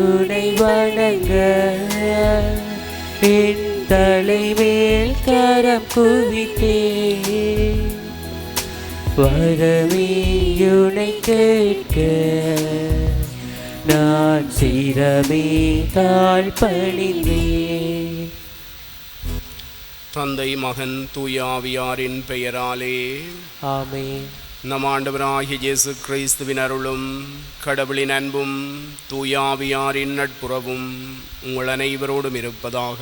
உனை வணங்க. என் தலைமேல் கரம் குவித்தேன் வரமேயுனை கேட்க. நான் சிரமே தாழ் பணிந்தேன் தந்தை மகன் தூயாவியாரின் பெயராலே. ஆமென். நம் ஆண்டவராகிய இயேசு கிறிஸ்துவின் அருளும் கடவுளின் அன்பும் தூயாவியாரின் நட்புறவும் உங்கள் அனைவரோடும் இருப்பதாக.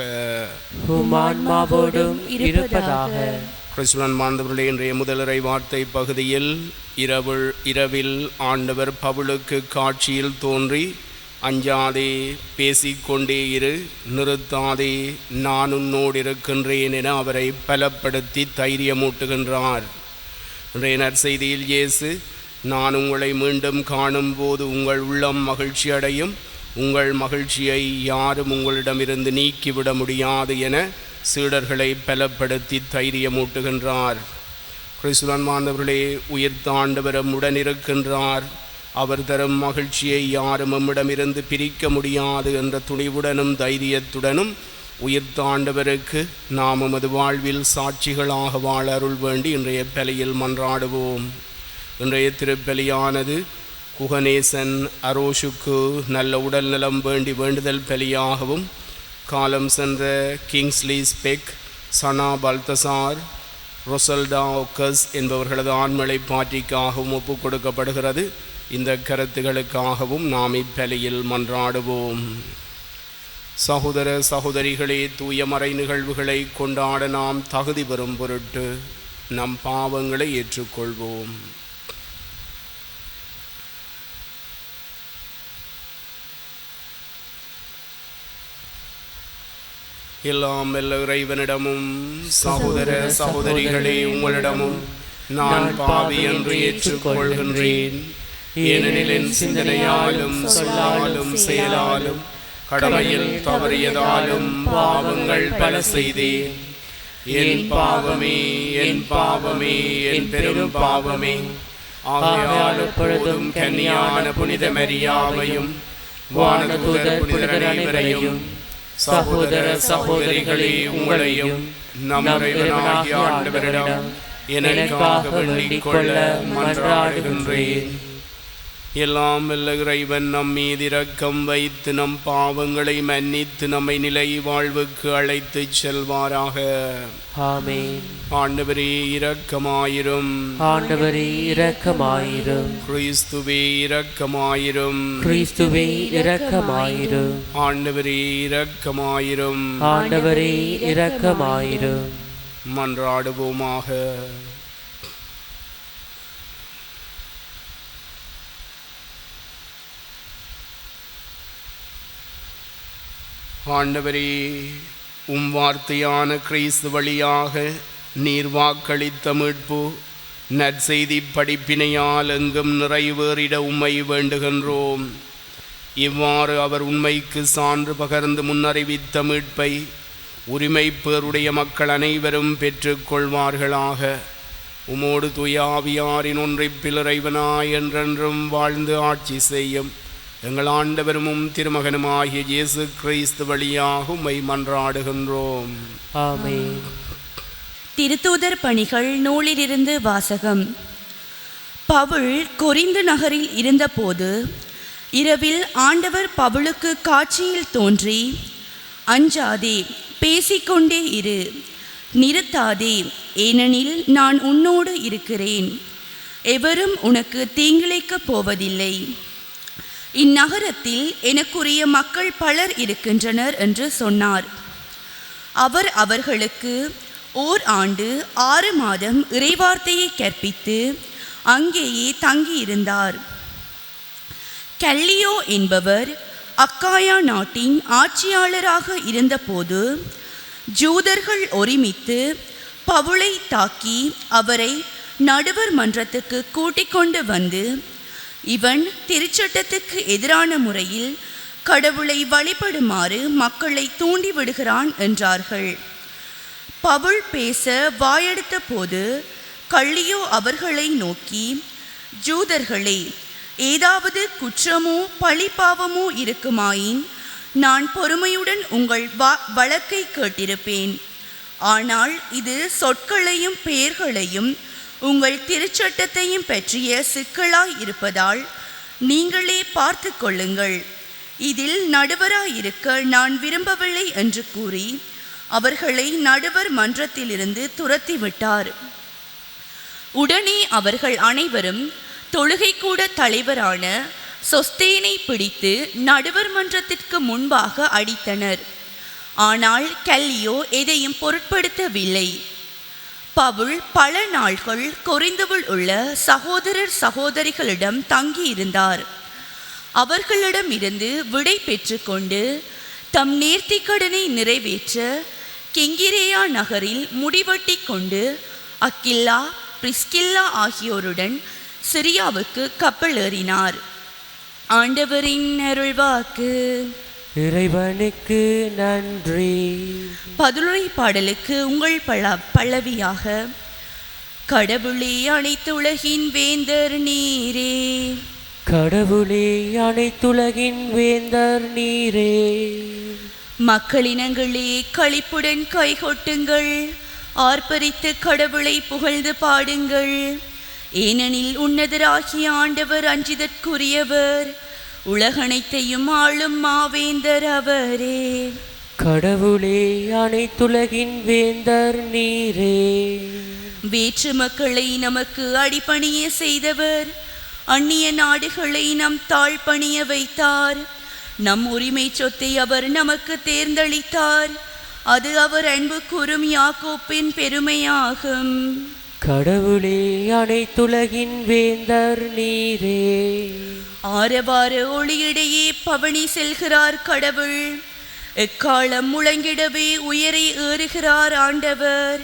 இருப்பதாக. கிறிஸ்துவன் மாந்தவர்களே இன்றைய முதலரை வார்த்தை பகுதியில் இரவு இரவில் ஆண்டவர் பவுலுக்கு காட்சியில் தோன்றி அஞ்சாதே பேசிக்கொண்டே இரு நிறுத்தாதே நான் உன்னோடு இருக்கின்றேன் என அவரை பலப்படுத்தி தைரியமூட்டுகின்றார். இன்றைய நற்செய்தியில் இயேசு நான் உங்களை மீண்டும் காணும் போது உங்கள் உள்ளம் மகிழ்ச்சி அடையும். உங்கள் மகிழ்ச்சியை யாரும் உங்களிடமிருந்து நீக்கிவிட முடியாது என சீடர்களை பலப்படுத்தி தைரியமூட்டுகின்றார். கிறிஸ்துவன் மாந்தவர்களே உயிர்த்தாண்டவரும் உடனிருக்கின்றார் அவர் தரும் மகிழ்ச்சியை யாரும் நம்மிடமிருந்து பிரிக்க முடியாது என்ற துணிவுடனும் தைரியத்துடனும் உயிர் தாண்டவருக்கு நாம் நமது வாழ்வில் சாட்சிகளாக வாழ அருள் வேண்டி இன்றைய பலியில் மன்றாடுவோம். இன்றைய திருப்பலியானது குகநேசன் அரோஷுக்கு நல்ல உடல் நலம் வேண்டி வேண்டுதல் பலியாகவும் காலம் சென்ற கிங்ஸ்லி ஸ்பெக் சனா பல்தசார் ரொசல்டா ஒக்கஸ் என்பவர்களது ஆண்மலை பாட்டிக்காகவும் ஒப்புக் கொடுக்கப்படுகிறது. இந்த கருத்துகளுக்காகவும் நாம் இப்பலியில் மன்றாடுவோம். சகோதர சகோதரிகளே தூயமறை நிகழ்வுகளை கொண்டாட நாம் தகுதி பெறும் பொருட்டு நம் பாவங்களை ஏற்றுக்கொள்வோம். எல்லாம் வல்ல இறைவனிடமும் சகோதர சகோதரிகளே உங்களிடமும் நான் பாவி என்று ஏற்றுக்கொள்கின்றேன். ஏனெனில் என் சிந்தனையாலும் சொல்லாலும் செயலாலும் கடமையில் தவறியதாலும் பாவங்கள் பல செய்தேன் என் பாவமே என் பாவமே என் பெரும் பாவமே. ஆகையால் எப்பொழுதும் கன்னியான புனித மரியாவையும் வானதூதர் புனிதர் அனைவரையும் சகோதர சகோதரிகளே உங்களையும் நம் ஆண்டவரிடம் எனக்காக வேண்டிக் கொள்ள மன்றாடுகின்றேன். எல்லாம் வல்ல இறைவன் நம் மீது இரக்கம் வைத்து நம் பாவங்களை மன்னித்து நம்மை நிலை வாழ்வுக்கு அழைத்துச் செல்வாராக. ஆண்டவரே இரக்கமாயிரும். ஆண்டவரே இரக்கமாயிரும். கிறிஸ்துவே இரக்கமாயிரும். கிறிஸ்துவே இரக்கமாயிரும். ஆண்டவரே இரக்கமாயிரும். ஆண்டவரே இரக்கமாயிரும். மன்றாடுவோமாக. ஆண்டவரே உம் வார்த்தையான கிறிஸ்து வழியாக நீர் வாக்களித்த மீட்பு நற்செய்தி படிப்பினையால் எங்கும் நிறைவேறிட உம்மை வேண்டுகின்றோம். இவ்வாறு அவர் உண்மைக்கு சான்று பகர்ந்து முன்னறிவித்த மீட்பை உரிமை பேருடைய மக்கள் அனைவரும் பெற்றுக்கொள்வார்களாக. உமோடு துயாவியாரின் ஒன்றைப்பில் என்றென்றும் வாழ்ந்து ஆட்சி செய்யும் எங்கள் ஆண்டவரும் திருமகனுமாகிய இயேசு கிறிஸ்து வழியாக உம்மை மன்றாடுகின்றோம். ஆமென். திருத்தூதர் பணிகள் நூலிலிருந்து வாசகம். பவுல் கொரிந்து நகரில் இருந்தபோது இரவில் ஆண்டவர் பவுலுக்கு காட்சியில் தோன்றி அஞ்சாதே பேசிக்கொண்டே இரு. நிறுத்தாதே ஏனெனில் நான் உன்னோடு இருக்கிறேன். எவரும் உனக்கு தீங்கிழைக்கப் போவதில்லை. இந்நகரத்தில் எனக்குரிய மக்கள் பலர் இருக்கின்றனர் என்று சொன்னார். அவர் அவர்களுக்கு ஓர் ஆண்டு ஆறு மாதம் இறைவார்த்தையை கற்பித்து அங்கேயே தங்கியிருந்தார். கல்லியோ என்பவர் அக்காயா நாட்டின் ஆட்சியாளராக இருந்தபோது ஜூதர்கள் ஒருமித்து பவுளை தாக்கி அவரை நடுவர் மன்றத்துக்கு கூட்டிக் கொண்டு வந்து இவன் திருச்சட்டத்துக்கு எதிரான முறையில் கடவுளை வழிபடுமாறு மக்களை தூண்டிவிடுகிறான் என்றார்கள். பவுல் பேச வாயெடுத்த போது கள்ளியோ அவர்களை நோக்கி ஜூதர்களே ஏதாவது குற்றமோ பழிப்பாவமோ இருக்குமாயின் நான் பொறுமையுடன் உங்கள் வா வழக்கை கேட்டிருப்பேன். ஆனால் இது சொற்களையும் பெயர்களையும் உங்கள் திருச்சட்டத்தையும் பற்றிய சிக்கலாய் இருப்பதால் நீங்களே பார்த்து கொள்ளுங்கள். இதில் நடுவராயிருக்க நான் விரும்பவில்லை என்று கூறி அவர்களை நடுவர் மன்றத்திலிருந்து துரத்திவிட்டார். உடனே அவர்கள் அனைவரும் தொழுகைக்கூட தலைவரான சொஸ்தேனை பிடித்து நடுவர் மன்றத்திற்கு முன்பாக அடித்தனர். ஆனால் கல்லியோ எதையும் பொருட்படுத்தவில்லை. பவுல் பல நாள்கள் கொரிந்துவில் உள்ள சகோதரர் சகோதரிகளிடம் தங்கியிருந்தார். அவர்களிடம் இருந்து விடை பெற்றுக்கொண்டு தம் நேர்த்திக்கடனை நிறைவேற்ற கெங்கிரேயா நகரில் முடிவட்டி கொண்டு அக்கில்லா பிரிஸ்கில்லா ஆகியோருடன் சிரியாவுக்கு கப்பல் ஏறினார். ஆண்டவரின் அருள்வாக்கு. இறைவனுக்கு நன்றி. பதிலுரை பாடலுக்கு உங்கள் பல பல்லவியாக கடவுளே அனைத்து உலகின் வேந்தர் நீரே. கடவுளே அனைத்துலகின் வேந்தர் நீரே. மக்களினங்களே களிப்புடன் கைகொட்டுங்கள். ஆர்ப்பரித்து கடவுளை புகழ்ந்து பாடுங்கள். ஏனெனில் உன்னதராகிய ஆண்டவர் அஞ்சிதற்குரியவர் உலகனைத்தையும் ஆளும் மாவேந்தர் அவரே. கடவுளே அனைத்துலகின் வேந்தர் நீரே. வேற்று மக்களை நமக்கு அடிபணிய செய்தவர் அந்நிய நாடுகளை நம் தாழ்பணிய வைத்தார். நம் உரிமை சொத்தை அவர் நமக்கு தேர்ந்தளித்தார். அது அவர் அன்பு கூறும் யாக்கோப்பின் பெருமையாகும். கடவுளே அனைத்துலகின் வேந்தர் நீரே. ஆரவார ஒளியிடையே பவனி செல்கிறார் கடவுள். எக்காலம் முழங்கிடவே உயரை ஏறுகிறார் ஆண்டவர்.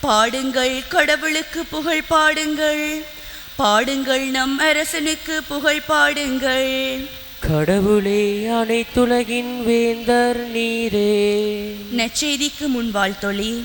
பாடுங்கள் கடவுளுக்கு புகழ் பாடுங்கள். பாடுங்கள் நம் அரசனுக்கு புகழ் பாடுங்கள். கடவுளே அனைத்துலகின் வேந்தர் நீரே. நற்செய்திக்கு முன் வாழ்த்தொழி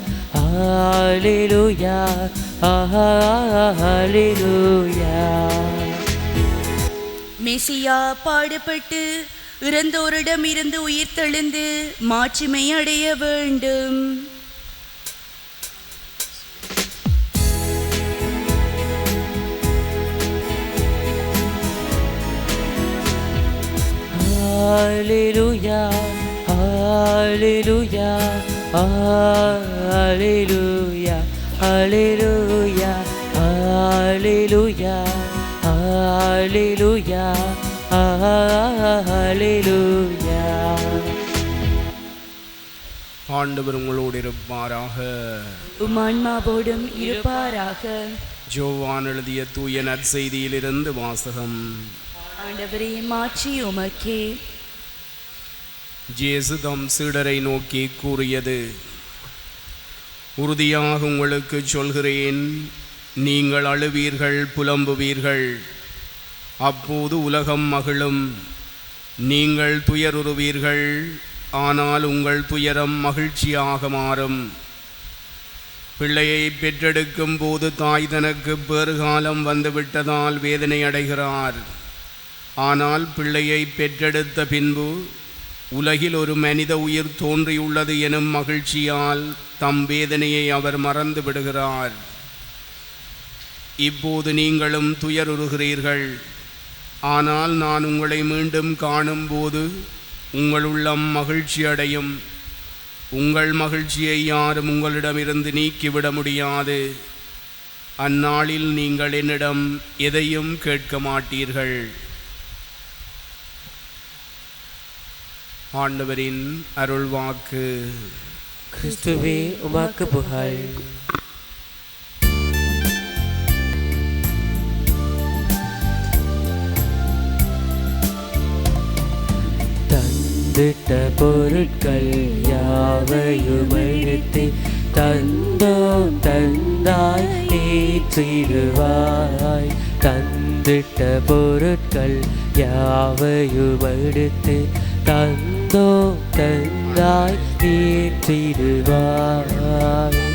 Hallelujah, Hallelujah. மெசியா பாடுபட்டு இறந்தோரிடம் இருந்து உயிர் தெழுந்து மாட்சிமை அடைய வேண்டும் Hallelujah, Hallelujah, Hallelujah, Hallelujah, Hallelujah, Hallelujah, Hallelujah. ஆண்டவர் உங்களோடு இருப்பாராக. உமான்மாவோடும் இருப்பாராக. ஜோவான் எழுதிய தூய நற்செய்தியிலிருந்து வாசகம். ஆண்டவரே மாட்சி உமக்கே. ஜேசுதம் சீடரை நோக்கி கூறியது உறுதியாக உங்களுக்கு சொல்கிறேன் நீங்கள் அழுவீர்கள் புலம்புவீர்கள். அப்போது உலகம் மகிழும். நீங்கள் துயருறுவீர்கள் ஆனால் உங்கள் துயரம் மகிழ்ச்சியாக மாறும். பிள்ளையை பெற்றெடுக்கும் போது தாய் தனக்கு பேறுகாலம் வந்துவிட்டதால் வேதனை அடைகிறார். ஆனால் பிள்ளையை பெற்றெடுத்த பின்பு உலகில் ஒரு மனித உயிர் தோன்றியுள்ளது எனும் மகிழ்ச்சியால் தம் வேதனையை அவர் மறந்து விடுகிறார். இப்போது நீங்களும் துயருறுகிறீர்கள். ஆனால் நான் உங்களை மீண்டும் காணும்போது உங்கள் உள்ளம் மகிழ்ச்சி அடையும். உங்கள் மகிழ்ச்சியை யாரும் உங்களிடமிருந்து நீக்கிவிட முடியாது. அந்நாளில் நீங்கள் என்னிடம் எதையும் கேட்க மாட்டீர்கள். ஆண்டவரின் அருள்வாக்கு. கிறிஸ்துவே உமாக்கு புகழ். தந்திட்ட பொருட்கள் யாவையும் எடுத்து தந்தோம் தந்தாய் ஏற்றிடுவாய். தந்திட்ட பொருட்கள் யாவையும் எடுத்து தந்தோம் தந்தாய் ஏற்றிடுவாய் நிலத்தின்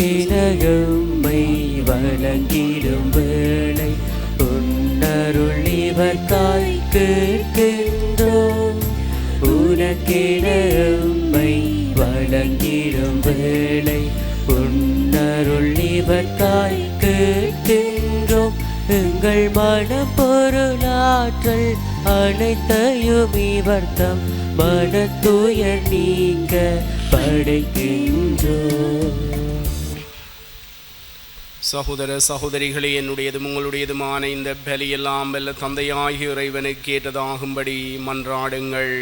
உனக்கினகம்மை வழங்கிடும் வேளை உன்னருள் இவர்காய் கேட்கின்றோம் உனக்கிடம்மை வழங்கிடும் வேளை உன்னருள் இவர்காய் கேட்கின்றோம் எங்கள் மனப்பொருளாற்றல் அனைத்தையும் இவர்த்தம் தூயர் நீங்க படைக்கின்றோம். சகோதர சகோதரிகளே என்னுடையதும் உங்களுடையதுமான இந்த பலியெல்லாம் வல்ல தந்தையாகிய இறைவனுக்கு ஏற்றதாகும்படி மன்றாடுங்கள்.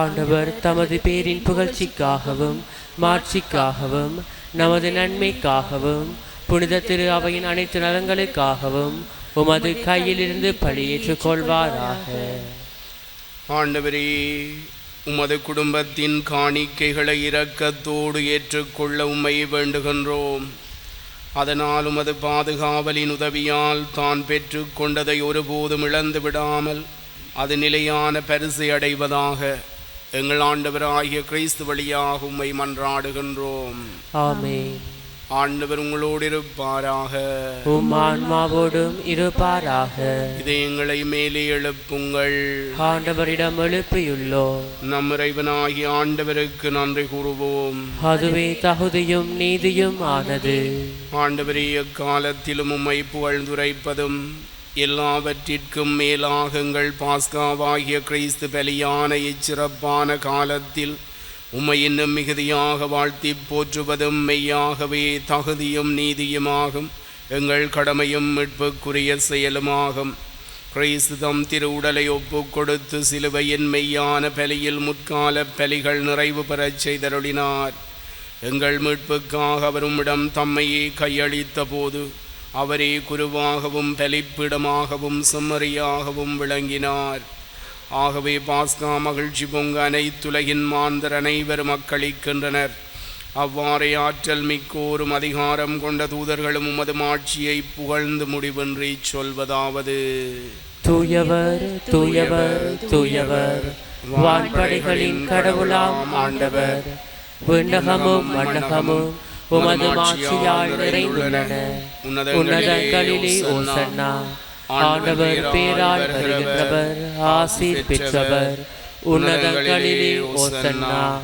ஆண்டவர் தமது பேரின் புகழ்ச்சிக்காகவும் மாட்சிக்காகவும் நமது நன்மைக்காகவும் புனித திரு அவையின் அனைத்து நலங்களுக்காகவும் உமது கையிலிருந்து பழியேற்றுக் கொள்வாராக. ஆண்டவரே உமது குடும்பத்தின் காணிக்கைகளை இரக்கத்தோடு ஏற்றுக்கொள்ள உம்மை வேண்டுகின்றோம். அதனாலும் அது பாதுகாவலின் உதவியால் தான் பெற்று கொண்டதை ஒருபோதும் இழந்து விடாமல் அது நிலையான பரிசு அடைவதாக எங்கள் ஆண்டவராகிய கிறிஸ்து வழியாக உம்மை மன்றாடுகின்றோம். ஆமே ஆண்டவர் உங்களோடு இருப்பாராக. உம் ஆன்மாவோடும் இருப்பாராக. இதயங்களை மேலே எழுப்புங்கள். ஆண்டவரிடம் எழுப்பியுள்ளோம் நம் இறைவனாகிய ஆண்டவருக்கு நன்றி கூறுவோம். அதுவே தகுதியும் நீதியும் ஆனது. ஆண்டவரே எக்காலத்திலும் உம்மை புகழ்ந்துரைப்பதும் எல்லாவற்றிற்கும் மேலாக எங்கள் பாஸ்காவாகிய கிறிஸ்து பலியான இச்சிறப்பான காலத்தில் உம்மை இன்னும் மிகுதியாக வாழ்த்தி போற்றுவதும் மெய்யாகவே தகுதியும் நீதியுமாகும். எங்கள் கடமையும் மீட்புக்குரிய செயலுமாகும். கிறிஸ்து திருவுடலை திரு உடலை கொடுத்து சிலுவையின் மெய்யான பலியில் முற்கால பலிகள் நிறைவு பெறச் செய்தருளினார். எங்கள் மீட்புக்காக அவருமிடம் தம்மையே கையளித்த போது அவரே குருவாகவும் பலிப்பிடமாகவும் செம்மறியாகவும் விளங்கினார். ஆகவே பாஸ்கா மகிழ்ச்சி பொங்க அனைத்துலகின் மாந்தர் அனைவரும் அக்களிக்கின்றனர் அவ்வாறே ஆற்றல் மிக்கோரும் அதிகாரம் கொண்ட தூதர்களும் உமது மாட்சியை புகழ்ந்து முடிவின்றி சொல்வதாவது. தூயவர் தூயவர் தூயவர். வான்படைகளின் கடவுளாம் ஆண்டவர். விண்ணகமும் மண்ணகமும் உமது மாட்சியால் நிறைந்துள்ளன. உன்னதங்களிலே ஓசன்னா. ஆண்டவர் பேரால் வருகின்றவர் ஆசீர் பெற்றவர். உன்னதங்களிலே ஓசன்னா.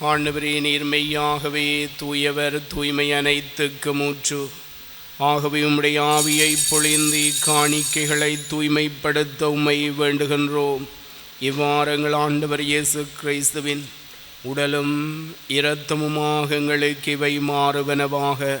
ஆண்டவரே நீர் மெய்யாகவே தூயவர் தூய்மை அனைத்துக்கு மூச்சு. ஆகவே உம்முடைய ஆவியை பொழிந்து காணிக்கைகளை தூய்மைப்படுத்த உம்மை வேண்டுகின்றோம். இவ்வாறு எங்கள் ஆண்டவர் இயேசு கிறிஸ்துவின் உடலும் இரத்தமுமாக எங்களுக்கு இவை மாறுவனவாக.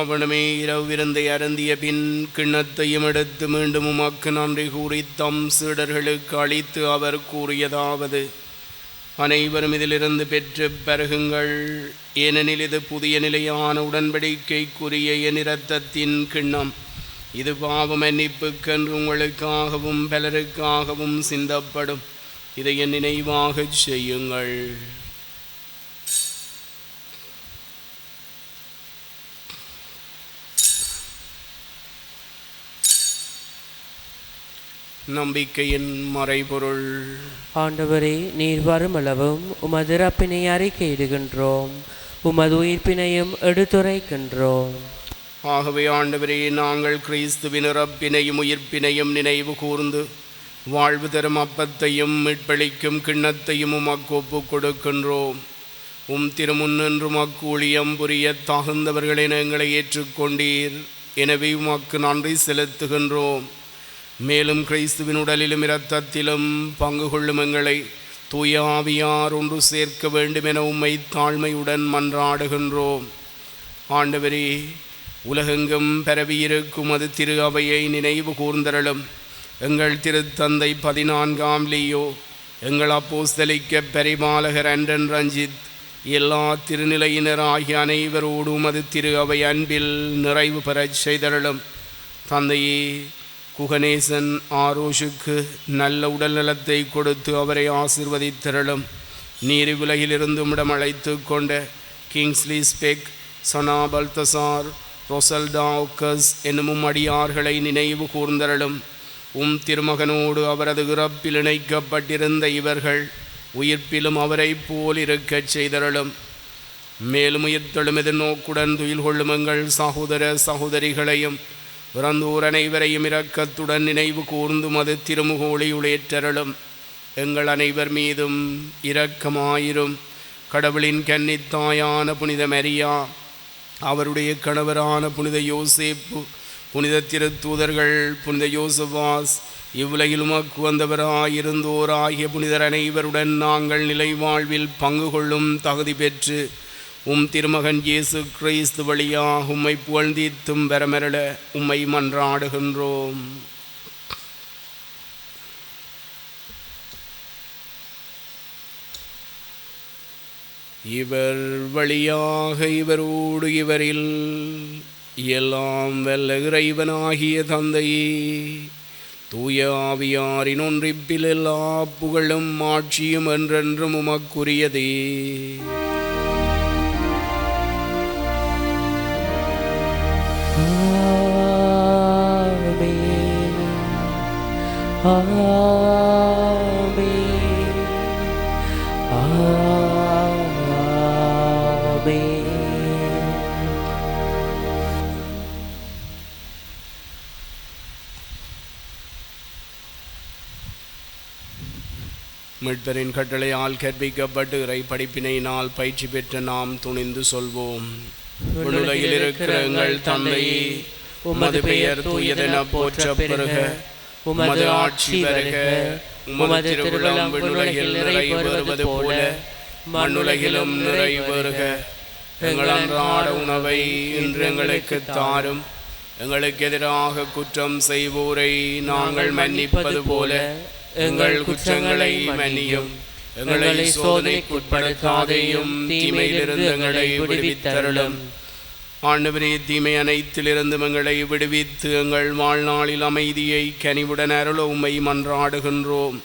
அவனமே இரவிருந்தை விருந்தை அருந்திய பின் கிண்ணத்தையும் எடுத்து மீண்டும் உமக்கு நன்றி கூறி தம் சீடர்களுக்கு அளித்து அவர் கூறியதாவது அனைவரும் இதிலிருந்து பெற்று பருகுங்கள். ஏனெனில் இது புதிய நிலையான உடன்படிக்கைக்குரிய என் இரத்தத்தின் கிண்ணம். இது பாவ மன்னிப்புக்கென்று உங்களுக்காகவும் பலருக்காகவும் சிந்தப்படும். இதை என் நினைவாகச் செய்யுங்கள். நம்பிக்கையின் மறைபொருள். ஆண்டவரே நீர் வருமளவும் உமது இறப்பினை அறிக்கையிடுகின்றோம் உமது உயிர்ப்பினையும் எடுத்துரைக்கின்றோம். ஆகவே ஆண்டவரே நாங்கள் கிறிஸ்துவின் இறப்பினையும் உயிர்ப்பினையும் நினைவு கூர்ந்து வாழ்வு தரும் அப்பத்தையும் மீட்பளிக்கும் கிண்ணத்தையும் உமக்கு ஒப்புக் கொடுக்கின்றோம். உம் திருமுன்னின்று உமக்கு ஊழியம் புரிய தகுந்தவர்களை எங்களை ஏற்றுக்கொண்டீர். எனவே உமக்கு நன்றி செலுத்துகின்றோம். மேலும் கிறிஸ்துவின் உடலிலும் இரத்தத்திலும் பங்கு கொள்ளும் எங்களை தூய ஆவியார் ஒன்று சேர்க்க வேண்டும் என உம்மை தாழ்மையுடன் மன்றாடுகின்றோம். ஆண்டவரே உலகெங்கும் பரவியிருக்கும் அது திரு அவையை நினைவு கூர்ந்தரலும் எங்கள் திருத்தந்தை பதினான்காம் லியோ எங்கள் அப்போஸ்தலிக்க பரிபாலகர் அன்றன் ரஞ்சித் எல்லா திருநிலையினர் ஆகிய அனைவரோடும் அது திரு அவை அன்பில் நிறைவு பெறச் செய்தரலும் தந்தையே குகனேசன் ஆரோஷுக்கு நல்ல உடல் நலத்தை கொடுத்து அவரை ஆசிர்வதித்திரளும். நீர் உலகிலிருந்து இடம் அழைத்து கொண்ட கிங்ஸ்லி ஸ்பெக் சனா பல்தசார் ரொசல்டா ஒக்கஸ் என்னும் அடியார்களை நினைவு கூர்ந்தரலும் உம் திருமகனோடு அவரது இறப்பில் இணைக்கப்பட்டிருந்த இவர்கள் உயிர்ப்பிலும் அவரைப் போல் இருக்கச் செய்தரலும் மேலும் உயிர்த்தெழும் எதிர்நோக்குடன் துயில் கொள்ளும் எங்கள் சகோதர சகோதரிகளையும் பிறந்தூர் அனைவரையும் இரக்கத்துடன் நினைவு கூர்ந்தும் அது திருமுகொளியுளேற்றரலும் எங்கள் அனைவர் மீதும் இரக்கமாயிரும். கடவுளின் கன்னித்தாயான புனித மரியா அவருடைய கணவரான புனித யோசேப்பு புனித திருத்தூதர்கள் புனித யோசுவாஸ் இவ்வுலகில் உமக்கு வந்தவராயிருந்தோர் ஆகிய புனிதர் அனைவருடன் நாங்கள் நிலை வாழ்வில் பங்கு கொள்ளும் தகுதி பெற்று உம் திருமகன் இயேசு கிறிஸ்து வழியாக உம்மை புகழ்ந்தீத்தும் வரமரள உம்மை மன்றாடுகின்றோம். இவர் வழியாக இவரோடு இவரில் எல்லாம் வெல்ல இறைவனாகிய தந்தையே தூய ஆவியாரின் ஒன்றிப்பில் எல்லா புகழும் ஆட்சியும் என்றென்றும் உமக்குரியதே. ஆமென். மீட்பரின் கட்டளையால் கற்பிக்கப்பட்டு இறை படிப்பினையினால் பயிற்சி பெற்ற நாம் துணிந்து சொல்வோம். விண்ணுலகில் இருக்கிற எங்கள் தந்தையே உமது பெயர் தூயதென போற்ற பெருக உமது ஆட்சி வருக. உமது திருவிழம் விண்ணுலகில் நிறைவேறுவது போல. மண்ணுலகிலும் நிறைவேறுக எங்கள் அன்றாட உணவை இன்று எங்களுக்கு தாரும். எங்களுக்கு எதிராக குற்றம் செய்வோரை நாங்கள் மன்னிப்பது போல. எங்கள் குற்றங்களை மன்னியும். எங்களை சோதனைக்குட்படுத்தாதேயும் தீமையிலிருந்து எங்களை விடுவித்தருளும். ஆண்டவரே தீமை அனைத்திலிருந்து எங்களை விடுவித்து எங்கள் வாழ்நாளில் அமைதியை கனிவுடன் அருள உம்மை மன்றாடுகின்றோம்.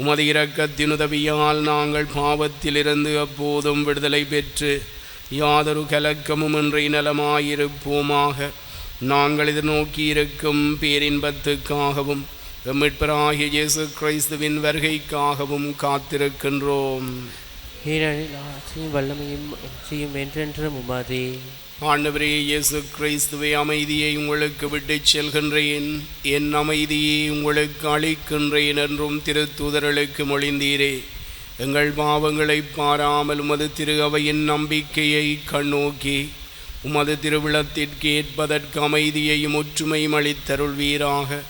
உமது இரக்கத்தின் உதவியால் நாங்கள் பாவத்திலிருந்து அப்போதும் விடுதலை பெற்று யாதொரு கலக்கமும் இன்றி நலமாயிருப்போமாக. நாங்கள் எதிர்நோக்கி இருக்கும் பேரின்பத்துக்காகவும் எம்மிட்பராகிய இயேசு கிறிஸ்துவின் வருகைக்காகவும் காத்திருக்கின்றோம். வல்லமையும் என்றென்றும் உமாதே. ஆண்டவரே இயேசு கிறிஸ்துவை அமைதியை உங்களுக்கு விட்டுச் செல்கின்றேன். என் அமைதியை உங்களுக்கு அளிக்கின்றேன் என்றும் திருத்தூதர்களுக்கு மொழிந்தீரே. எங்கள் பாவங்களை பாராமல் உமது திரு அவையின் நம்பிக்கையை கண்ணோக்கி உமது திருவிழத்திற்கு ஏற்பதற்கு அமைதியையும் ஒற்றுமையும் அளித்தருள்வீராக.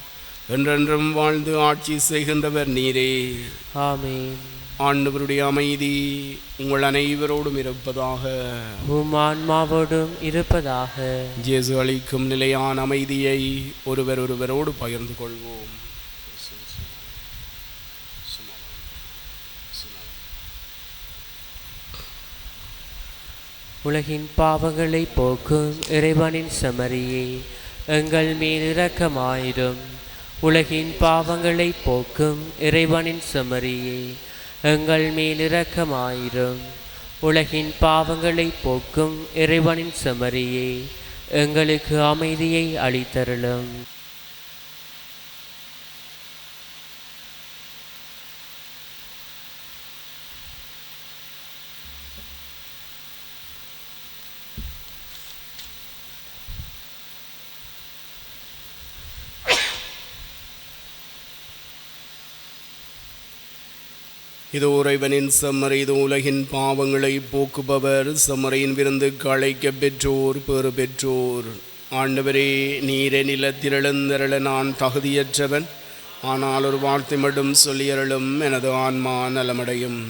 என்றென்றும் வாழ்ந்து ஆட்சி செய்கின்றவர் நீரே. ஆமென். ஆண்டவருடைய அமைதி உங்கள் அனைவரோடும் இருப்பதாக. ஆன்மாவோடும் இருப்பதாக. ஜேசு அளிக்கும் நிலையான அமைதியை ஒருவர் ஒருவரோடு பகிர்ந்து கொள்வோம். உலகின் பாவங்களை போக்கும் இறைவனின் சமரியே எங்கள் மேல் இரக்கமாயிரும். உலகின் பாவங்களை போக்கும் இறைவனின் சமரியே எங்கள் மேல் இரக்கமாயிரும். உலகின் பாவங்களை போக்கும் இறைவனின் செமரியே எங்களுக்கு அமைதியை அளித்தருளும். இது இறைவனின் செம்மறை இது உலகின் பாவங்களை போக்குபவர். செம்மறையின் விருந்து களைக்க பெற்றோர் பெறு பெற்றோர். ஆண்டவரே நீரே நில திரளந்திரள நான் தகுதியற்றவன். ஆனால் ஒரு வார்த்தை மட்டும் சொல்லியறளும் எனது ஆன்மா நலமடையும்.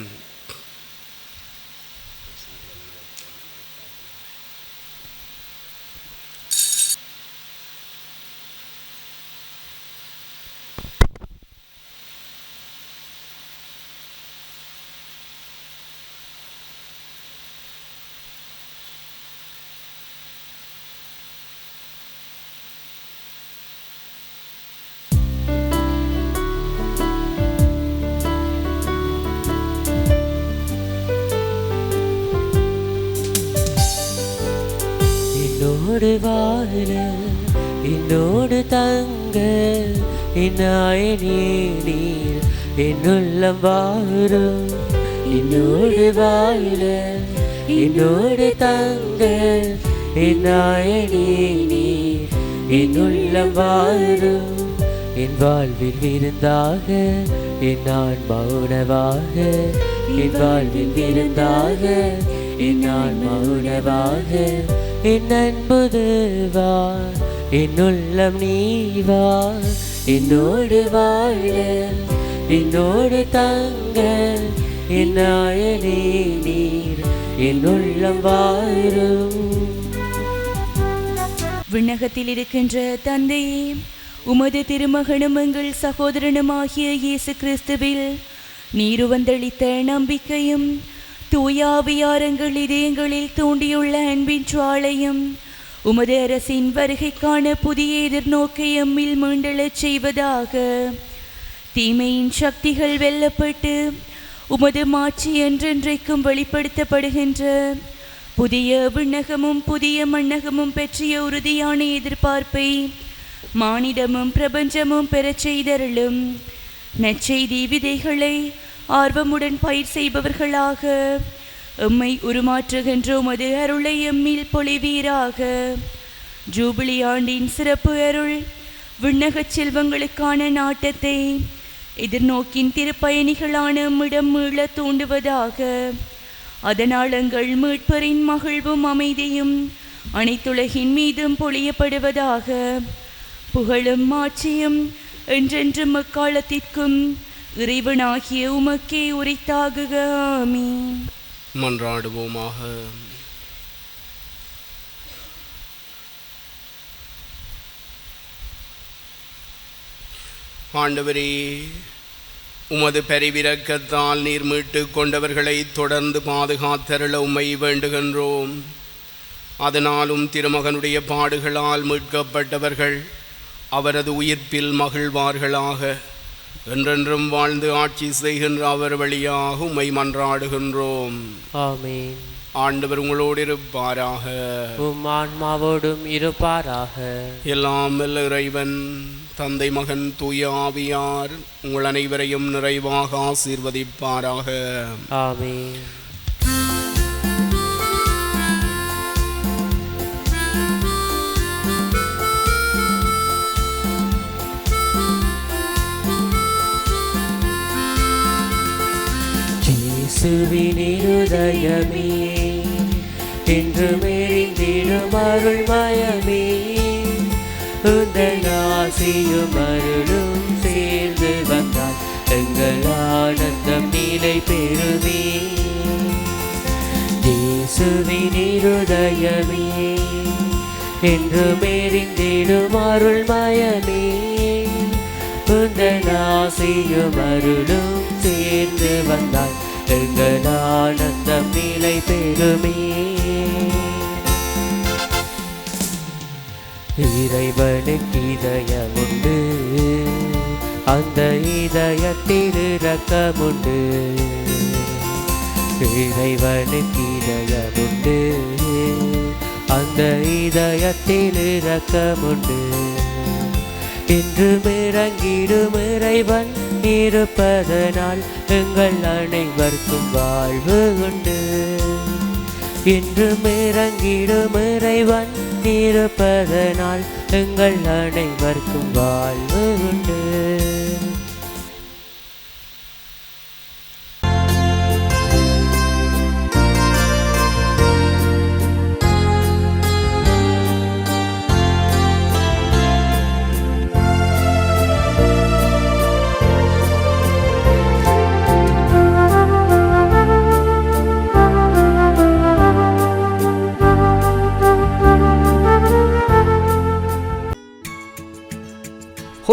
என்னாயனே நீர் என்னுள்ளம் வாழும் என்னோடு வாழ என்னோடு தங்க என்னாயனே நீர் என்னுள்ளம் வாழும் என் வாழ்வில் இருந்தாக என் ஆன்மா உணவாக என் வாழ்வில் இருந்தாக என் ஆன்மா உணவாக என் அன்புது வா என் உள்ளம் நீ வா என்னோடு வாழ என்னோடு தங்க என் நீர் என் வாழும். விண்ணகத்தில் இருக்கின்ற தந்தையே உமது திருமகனும் எங்கள் சகோதரனுமாகிய இயேசு கிறிஸ்துவில் நீரு வந்தளித்த நம்பிக்கையும் தூயாவியாரங்கள் இதயங்களில் தூண்டியுள்ள அன்பின் சுவாலையும் உமது அரசின் வருகைக்கான புதிய எதிர்நோக்கை எம்மில் மீண்டெழச் செய்வதாக. தீமையின் சக்திகள் வெல்லப்பட்டு உமது மாட்சி என்றென்றைக்கும் வெளிப்படுத்தப்படுகின்ற புதிய விண்ணகமும் புதிய மண்ணகமும் பற்றிய உறுதியான எதிர்பார்ப்பை மானிடமும் பிரபஞ்சமும் பெறச் செய்தருளும். நற்செய்தி விதைகளை ஆர்வமுடன் பயிர் செய்பவர்களாக எம்மை உருமாற்றுகின்ற உமது அருளை எம்மில் பொழிவீராக. ஜூபிலி ஆண்டின் சிறப்பு அருள் விண்ணகச் செல்வங்களுக்கான நாட்டத்தை எதிர்நோக்கின் திருப்பயணிகளான எம்மிடம் மீள தூண்டுவதாக. அதனால் எங்கள் மீட்பரின் மகிழ்வும் அமைதியும் அனைத்துலகின் மீதும் பொழியப்படுவதாக. புகழும் மாட்சியும் என்றென்றும் அக்காலத்திற்கும் இறைவனாகிய உமக்கே உரித்தாகுக. ஆமீன். மன்றாடுவோமாக. ஆண்டவரே உமது பெரிவிரக்கத்தால் நீர் மீட்டு கொண்டவர்களை தொடர்ந்து பாதுகாத்தருள உம்மை வேண்டுகின்றோம். அதனாலும் திருமகனுடைய பாடுகளால் மீட்கப்பட்டவர்கள் அவரது உயிர்ப்பில் மகிழ்வார்களாக. என்றென்றும் வாழ்ந்து ஆட்சி செய்கின்ற அவர் வழியாக உம்மை மன்றாடுகின்றோம். ஆமீன். ஆண்டவர் உங்களோடு இருப்பாராக. உம் ஆன்மாவோடும் இருப்பாராக. எல்லாம் வல்ல இறைவன் தந்தை மகன் தூய ஆவியார் உங்கள் அனைவரையும் நிறைவாக ஆசீர்வதிப்பாராக. ஆமீன். இயேசுவினிருதயமே என்று மெறிந்திடும் அருள்மயமே உந்தன் ஆசியும் அருளும் சேர்ந்து வந்தால் எங்கள் ஆனந்தம் நிலை பெறுமே. இயேசுவினிருதயமே என்று மெறிந்திடும் அருள்மயமே உந்தன் ஆசியும் அருளும் சேர்ந்து வந்தால் எங்கள் ஆனந்தம் நிலை பெறுமே இறைவனுக்கு இதயம் உண்டு அந்த இதயத்தில் இரக்கமுண்டு. இறைவனுக்கு இதயம் உண்டு அந்த இதயத்தில் இரக்கமுண்டு. இன்று மிரங்கிடும் இறைவன் இருப்பதனால் எங்கள் அனைவருக்கும் வாழ்வு உண்டு. இன்று இறங்கிடும் இறைவன் இருப்பதனால் எங்கள் அனைவருக்கும் வாழ்வு உண்டு.